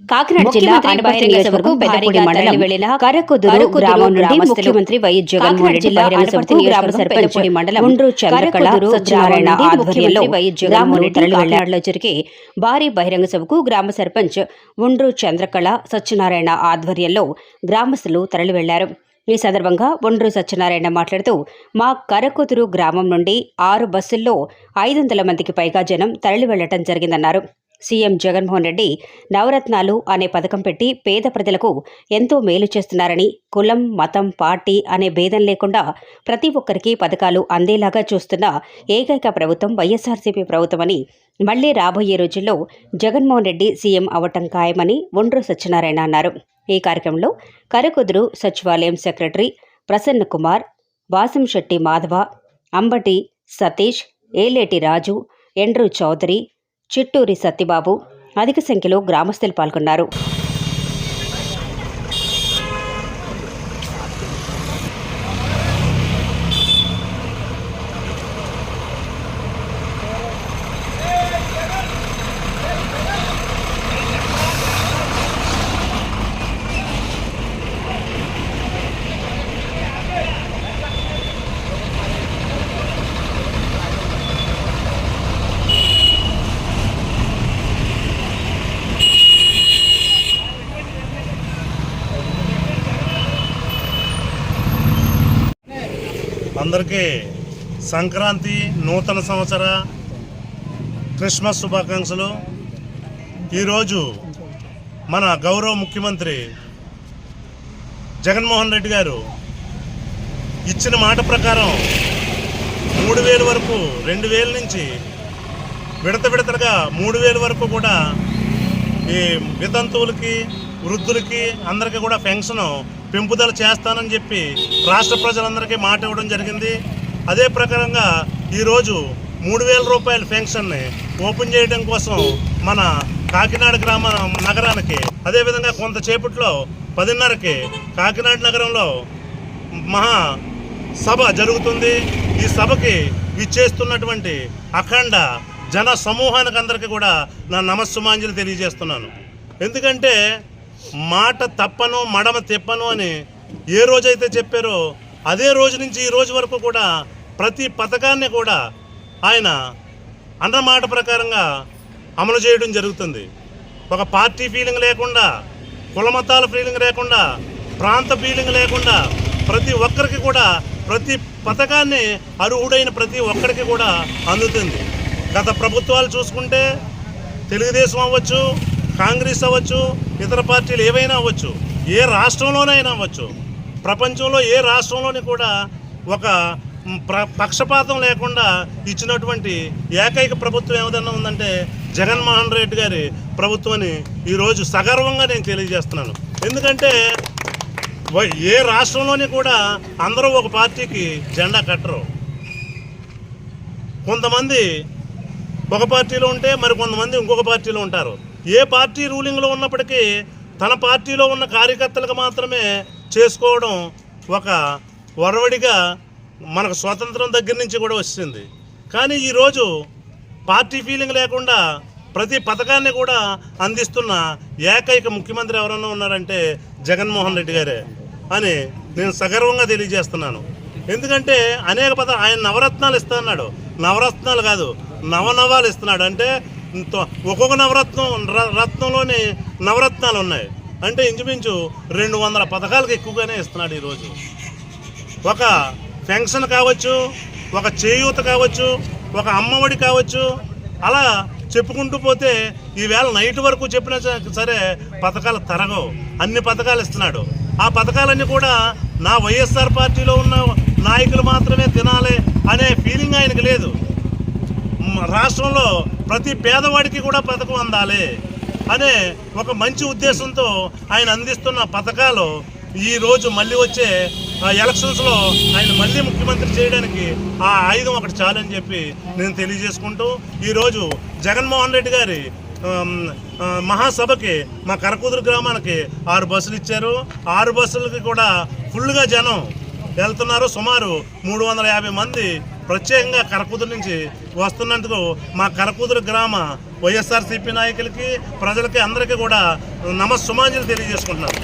కాకినాడ జిల్లా ముఖ్యమంత్రి అనపర్తి బహిరంగ నియోజకవర్గం సభకు పెద్దపూడి భారీగా మండలం తరలివెళ్ళిన కరకుదురు కరకుదురు గ్రామం నుండి గ్రామస్తులు ముఖ్యమంత్రి వైఎస్ జగన్మోహన్ కాకినాడ రెడ్డి జిల్లా బహిరంగ అనపర్తి సభకు గ్రామ నియోజకవర్గం సర్పంచ్ పెద్దపూడి మండలం గుండ్రు చంద్రకళ కరకుదురు సత్యనారాయణ గ్రామం నుండి ఆధ్వర్యంలో ముఖ్యమంత్రి వైఎస్ గ్రామం జగన్మోహన్ నుండి రెడ్డి తరలి కాకినాడ వెళ్ళాడలో జరిగే భారీ బహిరంగ సభకు గ్రామ సర్పంచ్ ఉండ్రు చంద్రకళ సత్యనారాయణ ఆధ్వర్యంలో గ్రామస్తులు తరలి వెళ్ళారు ఈ సందర్భంగా ఒండ్రు సత్యనారాయణ మాట్లాడుతూ మా కరకుదురు గ్రామం నుండి ఆరు బస్సుల్లో ఐదు వందల మందికి పైగా జనం తరలి వెళ్ళటం జరిగిందన్నారు. సీఎం జగన్మోహన్ రెడ్డి నవరత్నాలు అనే పథకం పెట్టి పేద ప్రజలకు ఎంతో మేలు చేస్తున్నారని కులం మతం పార్టీ అనే భేదం లేకుండా ప్రతి ఒక్కరికి పథకాలు అందేలాగా చూస్తున్న ఏకైక ప్రభుత్వం వైఎస్ఆర్సీపీ ప్రభుత్వమని మళ్ళీ రాబోయే రోజుల్లో జగన్మోహన్ రెడ్డి సీఎం అవటం ఖాయమని ఒండ్రు సత్యనారాయణ అన్నారు. ఈ కార్యక్రమంలో కరకుదురు సచివాలయం సెక్రటరీ ప్రసన్న కుమార్ వాసంశెట్టి మాధవ అంబటి సతీష్ ఏలేటి రాజు ఎండ్రు చౌదరి చిట్టూరి సత్యబాబు అధిక సంఖ్యలో గ్రామస్తులు పాల్గొన్నారు. అందరికీ సంక్రాంతి నూతన సంవత్సర క్రిస్మస్ శుభాకాంక్షలు. ఈరోజు మన గౌరవ ముఖ్యమంత్రి జగన్మోహన్ రెడ్డి గారు ఇచ్చిన మాట ప్రకారం మూడు వేలు వరకు రెండు వేల నుంచి విడత విడతలుగా మూడు వేలు వరకు కూడా ఈ వితంతువులకి వృద్ధులకి అందరికీ కూడా పెన్షన్ పెంపుదల చేస్తానని చెప్పి రాష్ట్ర ప్రజలందరికీ మాట ఇవ్వడం జరిగింది. అదే ప్రకారంగా ఈరోజు మూడు వేల రూపాయల పెన్షన్ని ఓపెన్ చేయడం కోసం మన కాకినాడ గ్రామ నగరానికి అదేవిధంగా కొంతసేపట్లో పదిన్నరకి కాకినాడ నగరంలో మహా సభ జరుగుతుంది. ఈ సభకి విచ్చేస్తున్నటువంటి అఖండ జన సమూహానికి అందరికీ కూడా నా నమస్సుమాంజలి తెలియజేస్తున్నాను. ఎందుకంటే మాట తప్పను మడమ తిప్పను అని ఏ రోజైతే చెప్పారో అదే రోజు నుంచి ఈ రోజు వరకు కూడా ప్రతి పథకాన్ని కూడా ఆయన అన్న మాట ప్రకారంగా అమలు చేయడం జరుగుతుంది. ఒక పార్టీ ఫీలింగ్ లేకుండా కులమతాల ఫీలింగ్ లేకుండా ప్రాంత ఫీలింగ్ లేకుండా ప్రతి ఒక్కరికి కూడా ప్రతి పథకాన్ని అర్హుడైన ప్రతి ఒక్కరికి కూడా అందుతుంది. గత ప్రభుత్వాలు చూసుకుంటే తెలుగుదేశం అవ్వచ్చు కాంగ్రెస్ అవ్వచ్చు ఇతర పార్టీలు ఏవైనా అవ్వచ్చు ఏ రాష్ట్రంలోనైనా అవ్వచ్చు ప్రపంచంలో ఏ రాష్ట్రంలోని కూడా ఒక ప్ర పక్షపాతం లేకుండా ఇచ్చినటువంటి ఏకైక ప్రభుత్వం ఏమైనా ఉందంటే జగన్మోహన్ రెడ్డి గారి ప్రభుత్వం అని ఈరోజు సగర్వంగా నేను తెలియజేస్తున్నాను. ఎందుకంటే ఏ రాష్ట్రంలోని కూడా అందరూ ఒక పార్టీకి జెండా కట్టరు. కొంతమంది ఒక పార్టీలో ఉంటే మరి కొంతమంది ఇంకొక పార్టీలో ఉంటారు. ఏ పార్టీ రూలింగ్లో ఉన్నప్పటికీ తన పార్టీలో ఉన్న కార్యకర్తలకు మాత్రమే చేసుకోవడం ఒక వరవడిగా మనకు స్వాతంత్రం దగ్గర నుంచి కూడా వచ్చింది. కానీ ఈరోజు పార్టీ ఫీలింగ్ లేకుండా ప్రతి పథకాన్ని కూడా అందిస్తున్న ఏకైక ముఖ్యమంత్రి ఎవరన్నా ఉన్నారంటే జగన్మోహన్ రెడ్డి గారే అని నేను సగర్వంగా తెలియజేస్తున్నాను. ఎందుకంటే అనేక పద ఆయన నవరత్నాలు ఇస్తున్నాడు నవరత్నాలు కాదు నవనవాలు ఇస్తున్నాడు. అంటే ఒక్కొక్క నవరత్నం ర- రత్నంలోని నవరత్నాలు ఉన్నాయి. అంటే ఇంచుమించు రెండు వందల పథకాలకు ఎక్కువగానే ఇస్తున్నాడు ఈరోజు. ఒక పెన్షన్ కావచ్చు ఒక చేయూత కావచ్చు ఒక అమ్మఒడి కావచ్చు అలా చెప్పుకుంటూ పోతే ఈవేళ నైట్ వరకు చెప్పినా సరే పథకాలు తరగవు. అన్ని పథకాలు ఇస్తున్నాడు. ఆ పథకాలన్నీ కూడా నా వైఎస్ఆర్ పార్టీలో ఉన్న నాయకులు మాత్రమే తినాలి అనే ఫీలింగ్ ఆయనకు లేదు. రాష్ట్రంలో ప్రతి పేదవాడికి కూడా పథకం అందాలి. అనే ఒక మంచి ఉద్దేశంతో ఆయన అందిస్తున్న పథకాలు ఈ రోజు మళ్ళీ వచ్చే ఆ, ఎలక్షన్స్లో ఆయన మళ్ళీ ముఖ్యమంత్రి చేయడానికి ఆ ఆయుధం ఒకటి చాలని చెప్పి నేను తెలియజేసుకుంటూ ఈరోజు జగన్మోహన్ రెడ్డి గారి మహాసభకి మా కరకూదురు గ్రామానికి ఆరు బస్సులు ఇచ్చారు. ఆరు బస్సులకి కూడా ఫుల్గా జనం వెళ్తున్నారు. సుమారు మూడు వందల యాభై మంది ప్రత్యేకంగా కరకూతురు నుంచి వస్తున్నందుకు మా కరకూతురు గ్రామ వైఎస్ఆర్సీపీ నాయకులకి ప్రజలకి అందరికీ కూడా నమస్సుమాంజలు తెలియజేసుకుంటున్నాను.